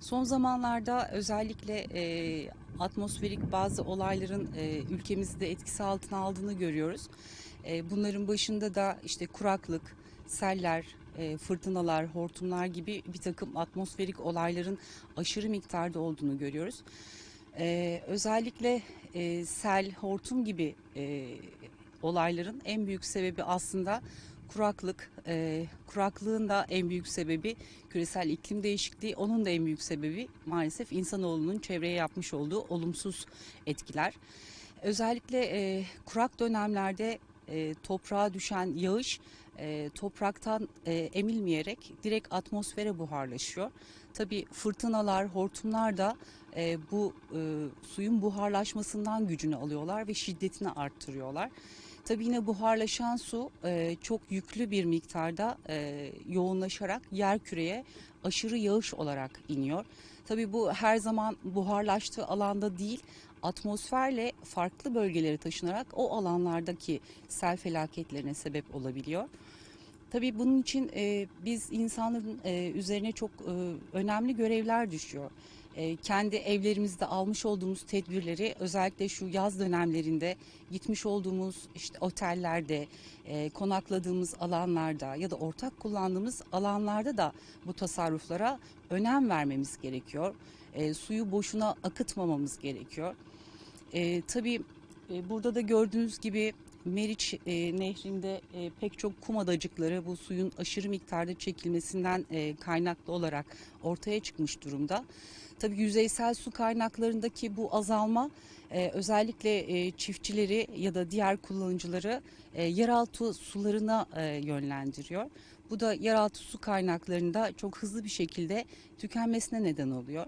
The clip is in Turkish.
Son zamanlarda özellikle e, atmosferik bazı olayların e, ülkemizi de etkisi altına aldığını görüyoruz. E, bunların başında da işte kuraklık, seller, e, fırtınalar, hortumlar gibi bir takım atmosferik olayların aşırı miktarda olduğunu görüyoruz. E, özellikle e, sel, hortum gibi e, olayların en büyük sebebi aslında kuraklık. E, kuraklığın da en büyük sebebi küresel iklim değişikliği. Onun da en büyük sebebi maalesef insanoğlunun çevreye yapmış olduğu olumsuz etkiler. Özellikle e, kurak dönemlerde e, toprağa düşen yağış e, topraktan e, emilmeyerek direkt atmosfere buharlaşıyor. Tabii fırtınalar, hortumlar da e, bu e, suyun buharlaşmasından gücünü alıyorlar ve şiddetini arttırıyorlar. Tabii yine buharlaşan su e, çok yüklü bir miktarda e, yoğunlaşarak yer küreye aşırı yağış olarak iniyor. Tabii bu her zaman buharlaştığı alanda değil, atmosferle farklı bölgelere taşınarak o alanlardaki sel felaketlerine sebep olabiliyor. Tabii bunun için e, biz insanların e, üzerine çok e, önemli görevler düşüyor. E, kendi evlerimizde almış olduğumuz tedbirleri özellikle şu yaz dönemlerinde gitmiş olduğumuz işte otellerde, e, konakladığımız alanlarda ya da ortak kullandığımız alanlarda da bu tasarruflara önem vermemiz gerekiyor. E, suyu boşuna akıtmamamız gerekiyor. E, tabii e, burada da gördüğünüz gibi Meriç e, nehrinde e, pek çok kum adacıkları bu suyun aşırı miktarda çekilmesinden e, kaynaklı olarak ortaya çıkmış durumda. Tabii yüzeysel su kaynaklarındaki bu azalma e, özellikle e, çiftçileri ya da diğer kullanıcıları e, yeraltı sularına e, yönlendiriyor. Bu da yeraltı su kaynaklarında çok hızlı bir şekilde tükenmesine neden oluyor.